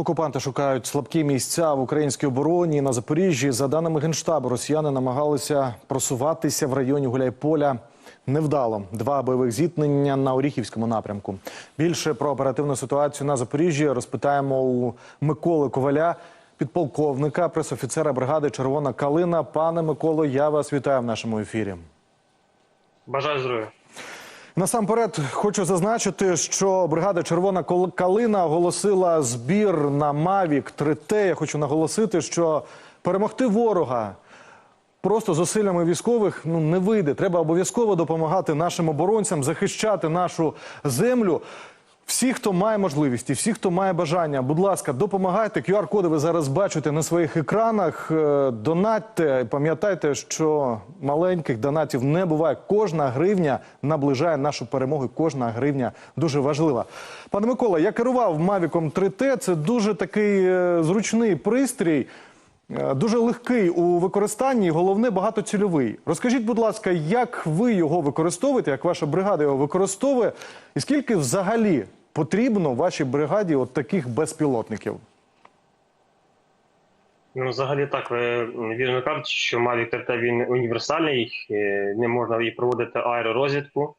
Окупанти шукають слабкі місця в українській обороні на Запоріжжі. За даними генштабу, росіяни намагалися просуватися в районі Гуляйполя. Невдало два бойових зіткнення на Оріхівському напрямку. Більше про оперативну ситуацію на Запоріжжі розпитаємо у Миколи Коваля, підполковника, пресофіцера бригади Червона Калина. Пане Миколо, я вас вітаю в нашому ефірі. Бажаю здоров'я. Насамперед хочу зазначити, що бригада Червона Калина оголосила збір на Мавік 3Т. Я хочу наголосити, що перемогти ворога просто зусиллями військових ну не вийде. Треба обов'язково допомагати нашим оборонцям захищати нашу землю. Всі, хто має можливість, і всі, хто має бажання, будь ласка, допомагайте. QR-коди ви зараз бачите на своїх екранах. Е, Донатьте. Пам'ятайте, що маленьких донатів не буває. Кожна гривня наближає нашу перемогу. Кожна гривня дуже важлива. Пане Микола, я керував Мавіком 3Т. Це дуже такий е, зручний пристрій. Е, Дуже легкий у використанні, головне багатоцільовий. Розкажіть, будь ласка, як ви його використовуєте, як ваша бригада його використовує, і скільки взагалі потрібно вашій бригаді от таких безпілотників? Ну, взагалі так, ви вірно кажете, що Mavic 3T він універсальний, е, не можна і проводити аеророзвідку,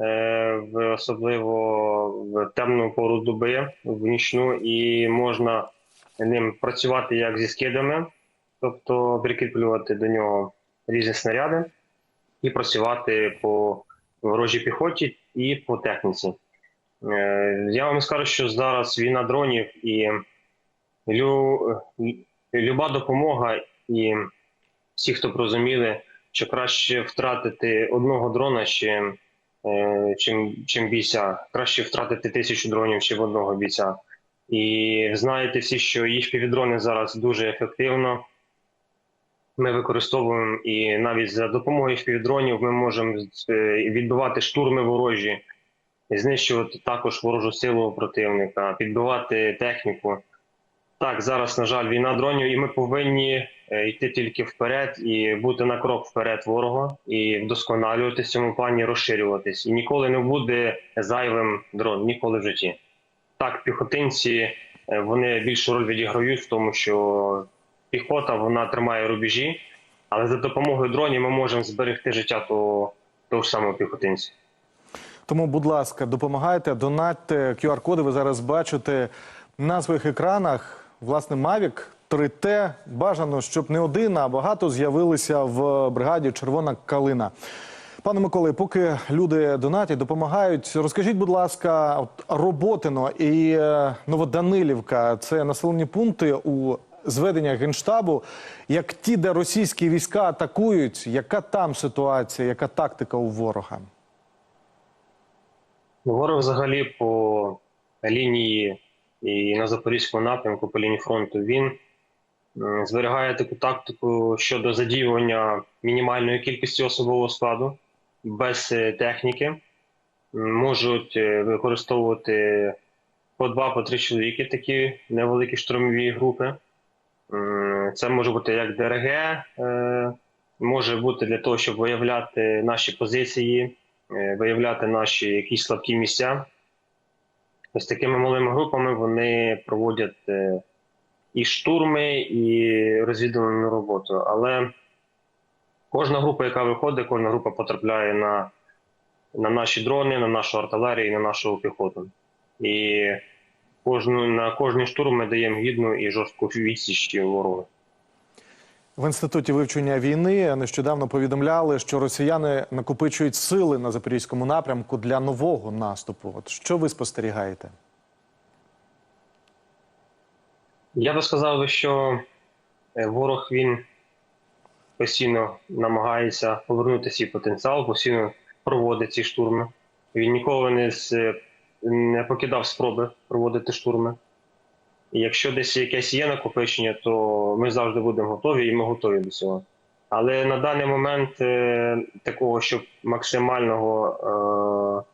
е, особливо в темну пору доби, в нічну, і можна ним працювати як зі скидами, тобто прикріплювати до нього різні снаряди і працювати по ворожій піхоті і по техніці. Е, Я вам скажу, що зараз війна дронів і лю... люба допомога, і всі, хто зрозуміли, що краще втратити одного дрона, чим, е, чим, чим бійця. Краще втратити тисячу дронів, чим одного бійця. І знаєте всі, що їх півдрони зараз дуже ефективно. Ми використовуємо і навіть за допомогою півдронів ми можемо е, відбивати штурми ворожі, знищувати також ворожу силу противника, підбивати техніку. Так, зараз, на жаль, війна дронів, і ми повинні е, йти тільки вперед і бути на крок вперед ворога, і вдосконалюватися в цьому плані, розширюватись. І ніколи не буде зайвим дрон, ніколи в житті. Так, піхотинці е, вони більшу роль відіграють тому, що піхота вона тримає рубежі, але за допомогою дронів ми можемо зберегти життя того, того ж самого піхотинця. Тому, будь ласка, допомагайте, донатьте. QR-коди ви зараз бачите на своїх екранах. Власне, Mavic 3T. Бажано, щоб не один, а багато з'явилися в бригаді Червона Калина. Пане Миколе, поки люди донатять, допомагають, розкажіть, будь ласка, от Роботино і е, Новоданилівка це населені пункти у зведеннях генштабу. Як ті, де російські війська атакують, яка там ситуація, яка тактика у ворога? Ворог взагалі по лінії і на Запорізькому напрямку, по лінії фронту, він зберігає таку тактику щодо задіювання мінімальної кількості особового складу без е, техніки. Можуть е, використовувати по два, по три чоловіки такі невеликі штурмові групи. Це може бути як ДРГ, е, може бути для того, щоб виявляти наші позиції, виявляти наші якісь слабкі місця. Ось такими малими групами вони проводять е, і штурми, і розвідувальну роботу. Але кожна група, яка виходить, кожна група потрапляє на, на наші дрони, на нашу артилерію, на нашу піхоту. І кожну, на кожний штурм ми даємо гідну і жорстку відсіч ворогу. В інституті вивчення війни нещодавно повідомляли, що росіяни накопичують сили на запорізькому напрямку для нового наступу. От що ви спостерігаєте? Я би сказав, що е, ворог він постійно намагається повернути свій потенціал, постійно проводить ці штурми. Він ніколи не, з- не покидав спроби проводити штурми. Якщо десь якесь є накопичення, то ми завжди будемо готові і ми готові до цього. Але на даний момент е, такого, щоб максимального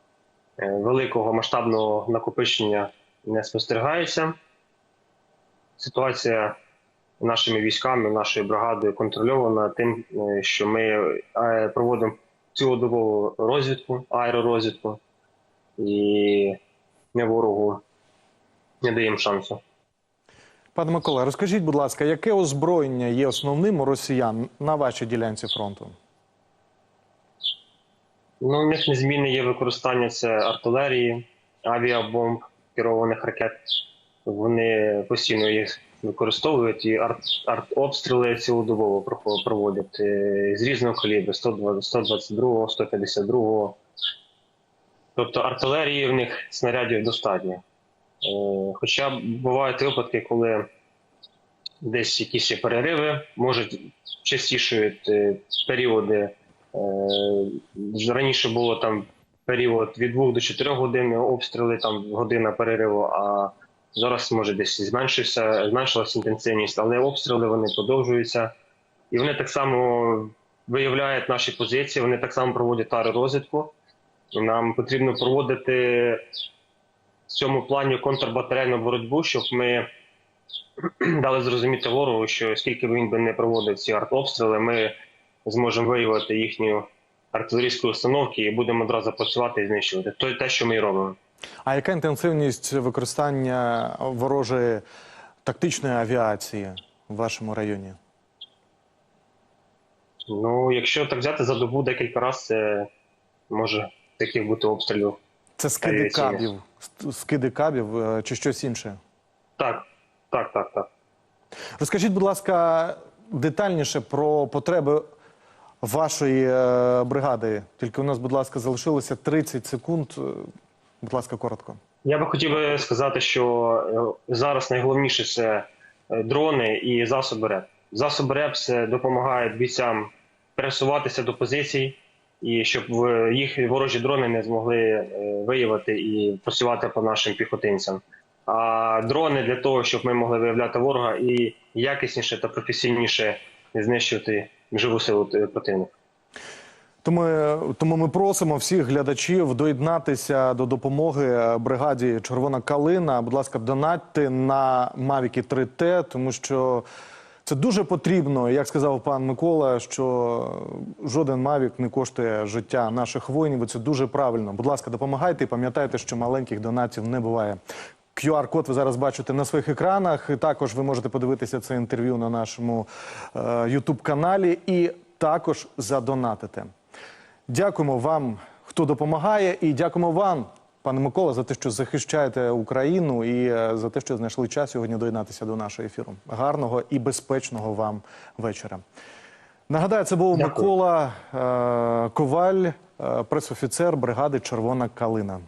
е, е, великого масштабного накопичення не спостерігається ситуація нашими військами, нашою бригадою контрольована тим, що ми проводимо цілодобову розвідку, аеророзвідку, і ми ворогу не даємо шансу. Пане Микола, розкажіть, будь ласка, яке озброєння є основним у росіян на вашій ділянці фронту? Ну, у них незмінне є використання це артилерії, авіабомб, керованих ракет. Вони постійно їх використовують і арт, артобстріли цілодобово проводять е, з різного калібру 120, 122, 152. Тобто артилерії в них снарядів достатньо. Е, Хоча бувають випадки, коли десь якісь є перериви, можуть частішують е, періоди. Е, Раніше було там період від 2 до 4 годин обстріли, там година перериву, а зараз може десь зменшився, зменшилася інтенсивність, але обстріли вони продовжуються. І вони так само виявляють наші позиції, вони так само проводять аеророзвідку. І Нам потрібно проводити в цьому плані контрбатарейну боротьбу, щоб ми дали зрозуміти ворогу, що скільки б він би не проводив ці артобстріли, ми зможемо виявити їхню артилерійську установки і будемо одразу працювати і знищувати. То те, що ми і робимо. А яка інтенсивність використання ворожої тактичної авіації в вашому районі? Ну, якщо так взяти за добу декілька разів, це може таких бути обстрілів. Це скиди кабів, скиди кабів е, чи щось інше? Так, так, так, так. Розкажіть, будь ласка, детальніше про потреби вашої е, бригади. Тільки у нас, будь ласка, залишилося 30 секунд. Е, Будь ласка, коротко. Я би хотів би сказати, що зараз найголовніше це дрони і засоби РЕП. Засоби РЕП це допомагають бійцям пересуватися до позицій, і щоб е, їх ворожі дрони не змогли е, виявити і працювати по нашим піхотинцям. А дрони для того, щоб ми могли виявляти ворога і якісніше та професійніше знищувати живу силу е, противника. Тому, тому ми просимо всіх глядачів доєднатися до допомоги бригаді Червона Калина. Будь ласка, донатьте на Мавіки 3Т, тому що це дуже потрібно. Як сказав пан Микола, що жоден Мавік не коштує життя наших воїнів. Це дуже правильно. Будь ласка, допомагайте і пам'ятайте, що маленьких донатів не буває. QR-код ви зараз бачите на своїх екранах. Також ви можете подивитися це інтерв'ю на нашому е, youtube каналі і також задонатити. Дякуємо вам, хто допомагає, і дякуємо вам, пане Микола, за те, що захищаєте Україну і е, за те, що знайшли час сьогодні доєднатися до нашого ефіру. Гарного і безпечного вам вечора. Нагадаю, це був Дякую. Микола е, Коваль, е, пресофіцер бригади Червона Калина.